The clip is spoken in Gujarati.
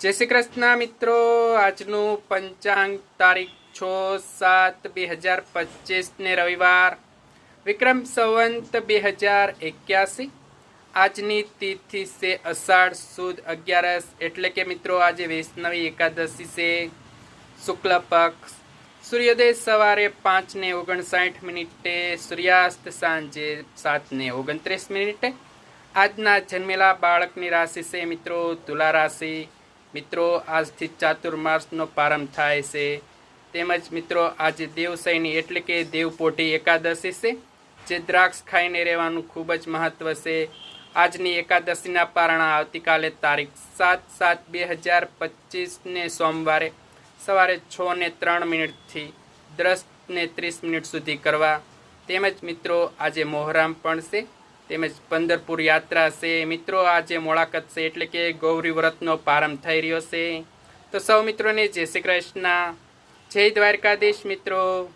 જય શ્રી કૃષ્ણ મિત્રો. આજનું પંચાંગ તારીખ છ સાત બે હજાર પચીસને રવિવાર. વિક્રમ સંવંત બે હજાર એક્યાસી. આજની તિથિ છે અષાઢ સુદ અગિયારસ. એટલે કે મિત્રો આજે વૈષ્ણવી એકાદશી છે. શુક્લ પક્ષ. સૂર્યોદય સવારે પાંચ ને ઓગણસાઠ મિનિટે. સૂર્યાસ્ત સાંજે સાત ને ઓગણત્રીસ મિનિટે. આજના જન્મેલા બાળકની રાશિ છે મિત્રો તુલા રાશિ. મિત્રો, આજથી ચાતુર્માસનો પ્રારંભ થાય છે. તેમજ મિત્રો, આજે દેવસૈની એટલે કે દેવપોઢી એકાદશી છે, જે દ્રાક્ષ ખાઈને રહેવાનું ખૂબ જ મહત્વ છે. આજની એકાદશીના પારણા આવતીકાલે તારીખ સાત સાત બે હજાર પચીસને સોમવારે સવારે છ ને ત્રણ મિનિટથી દસ ને ત્રીસ મિનિટ સુધી કરવા. તેમજ મિત્રો, આજે મોહરામ પણ છે. તેમજ પંદરપુર યાત્રા છે. મિત્રો, આજે મોળાકત છે એટલે કે ગૌરી વ્રતનો પ્રારંભ થઈ રહ્યો છે. તો સૌ મિત્રોને જય શ્રી કૃષ્ણ. જય દ્વારકાધીશ મિત્રો.